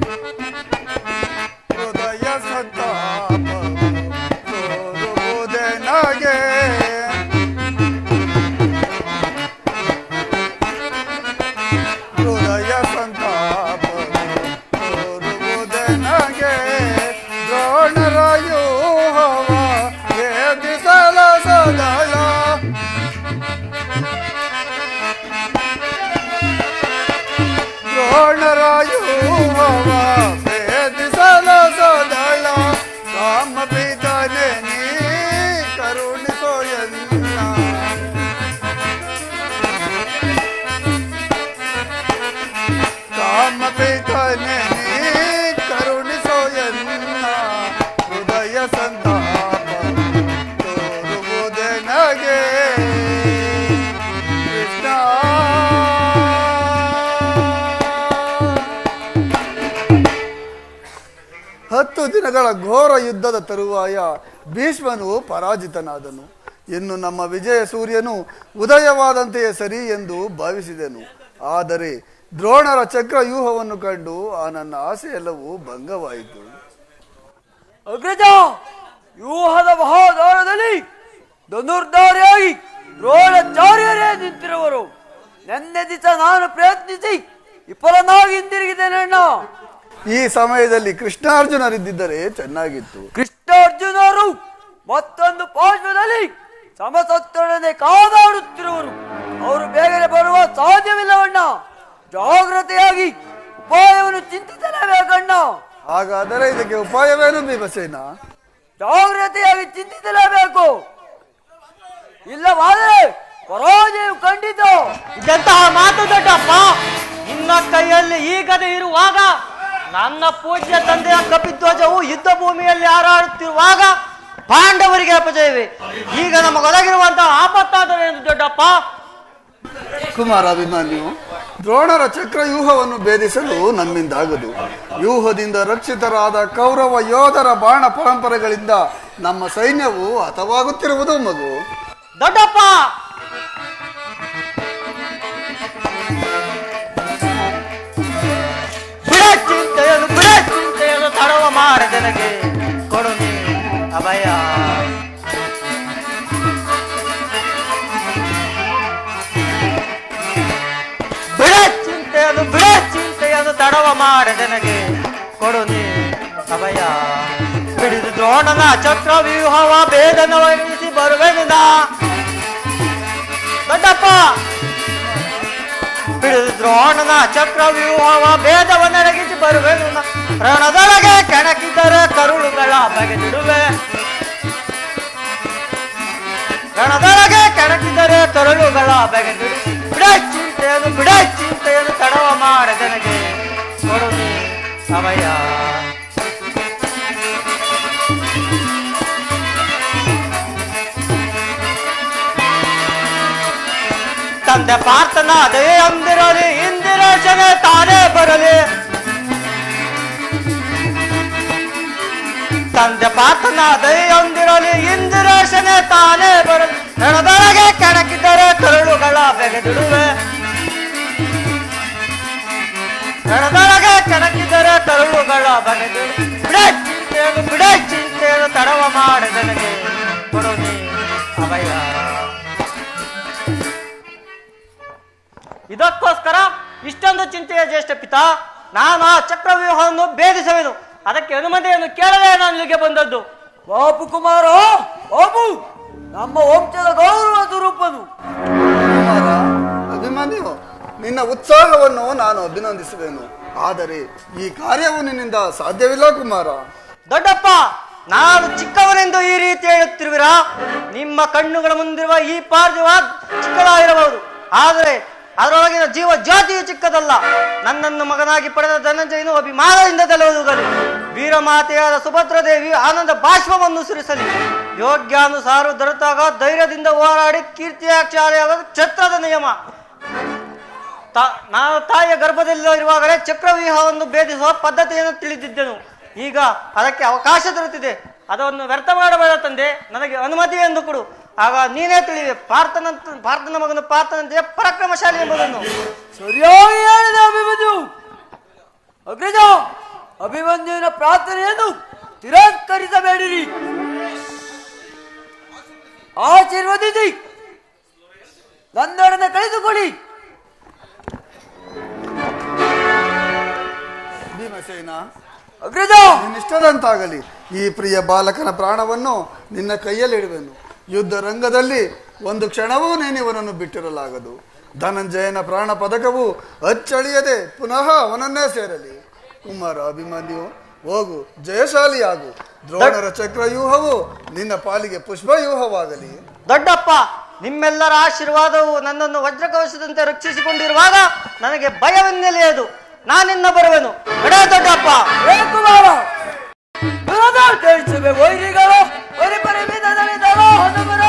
Música ಹತ್ತು ದಿನಗಳ ಘೋರ ಯುದ್ಧದ ತರುವಾಯ ಭೀಷ್ಮನು ಪರಾಜಿತನಾದನು. ಇನ್ನು ನಮ್ಮ ವಿಜಯ ಸೂರ್ಯನು ಉದಯವಾದಂತೆಯೇ ಸರಿ ಎಂದು ಭಾವಿಸಿದೆನು. ಆದರೆ ದ್ರೋಣರ ಚಕ್ರ ವ್ಯೂಹವನ್ನು ಕಂಡು ಆ ನನ್ನ ಆಸೆ ಎಲ್ಲವೂ ಭಂಗವಾಯಿತು. ಅಗ್ರಜ ವ್ಯೂಹದ ಮಹಾದಾರದಲ್ಲಿ ಧನುರ್ಧಾರಿಯಾಗಿ ದ್ರೋಣಾಚಾರ್ಯರೇ ನಿಂತಿರುವರು. ನೆನ್ನೆ ದಿವಸ ನಾನು ಪ್ರಯತ್ನಿಸಿ ವಿಫಲನಾಗಿ ಹಿಂದಿರುಗಿದ್ದೇನಣ್ಣ ಈ ಸಮಯದಲ್ಲಿ ಕೃಷ್ಣಾರ್ಜುನರಿದ್ದರೆ ಚೆನ್ನಾಗಿತ್ತು. ಕೃಷ್ಣಾರ್ಜುನರು ಮತ್ತೊಂದು ಪಾರ್ಶ್ವದಲ್ಲಿ ಸಮಸತ್ತೊಡನೆ ಕಾದಾಡುತ್ತಿರುವರು. ಅವರು ಬೇಗನೆ ಬರುವ ಸಾಧ್ಯವಿಲ್ಲವಣ್ಣ. ಜಾಗ್ರತೆಯಾಗಿ ಉಪಾಯವನ್ನು ಚಿಂತಿಸಲೇಬೇಕಣ್ಣ ಹಾಗಾದರೆ ಇದಕ್ಕೆ ಉಪಾಯವೇನು ಭೀಮಸೇನ? ಜಾಗ್ರತೆಯಾಗಿ ಚಿಂತಿಸಲೇಬೇಕು. ಇಲ್ಲವಾದರೆ ಪರಾಜಯ ಖಂಡಿತ. ಇದಂತಹ ಮಾತು ದೊಡ್ಡಪ್ಪ? ನಿನ್ನ ಕೈಯಲ್ಲಿ ಈ ಗದೆ ಇರುವಾಗ ನನ್ನ ಪೂಜ್ಯ ತಂದೆಯ ಕಪಿಧ್ವಜವು ಯುದ್ಧ ಭೂಮಿಯಲ್ಲಿ ಹಾರಾಡುತ್ತಿರುವಾಗ ಪಾಂಡವರಿಗೆ ಅಪಜಯವೇ? ಈಗ ನಮಗೊದಗಿರುವಂತಹ ಆಪತ್ತಾದವೇನು ದೊಡ್ಡಪ್ಪ? ಕುಮಾರ ಅಭಿಮಾನ್ಯು ದ್ರೋಣರ ಚಕ್ರ ವ್ಯೂಹವನ್ನು ಭೇದಿಸಲು ನಮ್ಮಿಂದಾಗದು. ವ್ಯೂಹದಿಂದ ರಕ್ಷಿತರಾದ ಕೌರವ ಯೋಧರ ಬಾಣ ಪರಂಪರೆಗಳಿಂದ ನಮ್ಮ ಸೈನ್ಯವು ಹತವಾಗುತ್ತಿರುವುದು ಮಗು. ದೊಡ್ಡಪ್ಪ! ಮಾರ ಮಾಡದನಗೆ ಕೊಡು ಅಭಯ. ಮಾಡದನಗೆ ಕೊಡು ನೀ ಅಭಯ ಹಿಡಿದು ದ್ರೋಣನ ಚಕ್ರ ವ್ಯೂಹವ ಭೇದನ ವರ್ಣಿಸಿ ಬರುವೆನಿದ. ದೊಡ್ಡಪ್ಪ! ಬಿಡಿದು ದ್ರೋಣನ ಚಕ್ರ ವ್ಯೂಹವ ಭೇದವನ್ನಡಗಿಸಿ ಬರುವೆನು ನ. ರಣದೊಳಗೆ ಕೆಣಕಿದರೆ ಕರುಳುಗಳ ಬಗೆದಿಡುವೆ. ರಣದೊಳಗೆ ಕೆಣಕಿದರೆ ಕರುಳುಗಳ ಬಗೆದಿಡು ಬಿಡ ಚಿಂತೆಯನ್ನು ಬಿಡ ಚಿಂತೆಯನ್ನು ತಡವ ಮಾಡದನಗೆ ಕೊಡು ನೀ ಸಮಯ ತಂದೆ ಪಾರ್ಥನ ಅದೇ ಅಂದಿರಲಿ ಇಂದಿರೇಶನೇ ತಾನೇ ಬರಲಿ. ತಂದೆ ಪಾರ್ಥನ ಅದೇ ಅಂದಿರಲಿ ಇಂದಿರೇಶನೇ ತಾನೇ ಬರಲಿ. ರಣದೊಳಗೆ ಕೆಣಕಿದರೆ ಕರುಳುಗಳ ಬೆಗೆದಿಡುವೆ ಕರುಳುಗಳ ಬಗೆದಿಡು ಬಿಡ ಚಿಂತೆಯನ್ನು ಬಿಡ ಚಿಂತೆಯನ್ನು ತಡವ ಮಾಡಿದನಿಗೆ. ಕೊಡು ನೀ ಅಭಯ ಇದಕ್ಕೋಸ್ಕರ ಇಷ್ಟೊಂದು ಚಿಂತೆಯ ಜ್ಯೇಷ್ಠ ಪಿತ ನಾನು ಆ ಚಕ್ರವ್ಯೂಹವನ್ನು ಭೇದಿಸುವೆನು. ಅದಕ್ಕೆ ಅನುಮತಿಯನ್ನು ಕೇಳದೆ ನಾನು ಇಲ್ಲಿಗೆ ಬಂದದ್ದು. ಬಾಪು ಕುಮಾರ ಬಾಪು! ನಮ್ಮ ವಂಶದ ಗೌರವ ಸ್ವರೂಪನು. ಕುಮಾರ ಅಭಿಮಾನ್ಯು ನಿನ್ನ ಉತ್ಸಾಹವನ್ನು ನಾನು ಅಭಿನಂದಿಸುವೆನು. ಆದರೆ ಈ ಕಾರ್ಯವು ನಿನ್ನಿಂದ ಸಾಧ್ಯವಿಲ್ಲ ಕುಮಾರ. ದೊಡ್ಡಪ್ಪ, ನಾನು ಚಿಕ್ಕವನೆಂದು ಈ ರೀತಿ ಹೇಳುತ್ತಿರುವಿರಾ? ನಿಮ್ಮ ಕಣ್ಣುಗಳ ಮುಂದಿರುವ ಈ ಪಾರ್ಥಿವ ಚಿಕ್ಕದಾಗಿರಬಹುದು. ಆದರೆ ಅದರೊಳಗಿನ ಜೀವ ಜಾತಿಯು ಚಿಕ್ಕದಲ್ಲ. ನನ್ನನ್ನು ಮಗನಾಗಿ ಪಡೆದ ಧನಂಜಯನು ಅಭಿಮಾನದಿಂದ ತಲೆಯುವುದಲಿ ವೀರಮಾತೆಯಾದ ಸುಭದ್ರ ದೇವಿ ಆನಂದ ಬಾಷ್ಪವನ್ನು ಸುರಿಸಲಿ. ಯೋಗ್ಯಾನುಸಾರ ದೊರೆತಾಗ ಧೈರ್ಯದಿಂದ ಹೋರಾಡಿ ಕೀರ್ತಿಯಾಕ್ಷಾರಿಯಾಗೋದು ಛತ್ರದ ನಿಯಮ. ತಾ- ನಾನು ತಾಯಿಯ ಗರ್ಭದಲ್ಲಿರುವಾಗಲೇ ಚಕ್ರವ್ಯೂಹವನ್ನು ಭೇದಿಸುವ ಪದ್ಧತಿಯನ್ನು ತಿಳಿದಿದ್ದೆನು. ಈಗ ಅದಕ್ಕೆ ಅವಕಾಶ ದೊರೆತಿದೆ. ಅದನ್ನು ವ್ಯರ್ಥ ಮಾಡಬೇಡ ತಂದೆ, ನನಗೆ ಅನುಮತಿ ಎಂದು ಕೊಡು. ಆಗ ನೀನೇ ತಿಳಿವೆ ಪಾರ್ಥನ ಪಾರ್ಥನ ಮಗನ ಪಾರ್ಥನಂತೆ ಪರಾಕ್ರಮಶಾಲಿ ಎಂಬುದನ್ನು. ಸರಿಯಾಗಿ ಹೇಳಿದ ಅಭಿಮನ್ಯು. ಅಗ್ರಜ ಅಭಿಮನ್ಯುವಿನ ಪ್ರಾರ್ಥನೆಯನ್ನು ತಿರಸ್ಕರಿಸಬೇಡಿರಿ. ಆಶೀರ್ವದಿಸಿ. ನನ್ನೊಡನೆ ಕಳಿದುಕೊಳ್ಳಿ. ಅಗ್ರಜ! ನಿನ್ನಿಷ್ಟದಂತಾಗಲಿ ಈ ಪ್ರಿಯ ಬಾಲಕನ ಪ್ರಾಣವನ್ನು ನಿನ್ನ ಕೈಯಲ್ಲಿಡುವೆನು ಯುದ್ಧ ರಂಗದಲ್ಲಿ ಒಂದು ಕ್ಷಣವೂ ನೀನಿವನನ್ನು ಬಿಟ್ಟಿರಲಾಗದು. ಧನಂಜಯನ ಪ್ರಾಣ ಪದಕವು ಅಚ್ಚಳಿಯದೆ ಪುನಃ ಅವನನ್ನೇ ಸೇರಲಿ. ಕುಮಾರ ಅಭಿಮಾನಿಯು ಹೋಗು ಜಯಶಾಲಿಯಾಗು. ದ್ರೋಣರ ಚಕ್ರವ್ಯೂಹವು ನಿನ್ನ ಪಾಲಿಗೆ ಪುಷ್ಪವ್ಯೂಹವಾಗಲಿ. ದೊಡ್ಡಪ್ಪ ನಿಮ್ಮೆಲ್ಲರ ಆಶೀರ್ವಾದವು ನನ್ನನ್ನು ವಜ್ರಕವಶದಂತೆ ರಕ್ಷಿಸಿಕೊಂಡಿರುವಾಗ ನನಗೆ ಭಯವೆನ್ನೆಲೆಯದು. ನಾನಿನ್ನ ಬರುವೆನು. ಎಡ ದೊಡ್ಡಪ್ಪ. ಬೇಕು ಬಾವ ವಿರೋಧ ತಿಳಿಸುವೆ ಒಯ್ರಿಗಳು ಒರಿ ಪರಿಮಿತದಲ್ಲಿದ್ದಾವ ಹೊಸ ಬರ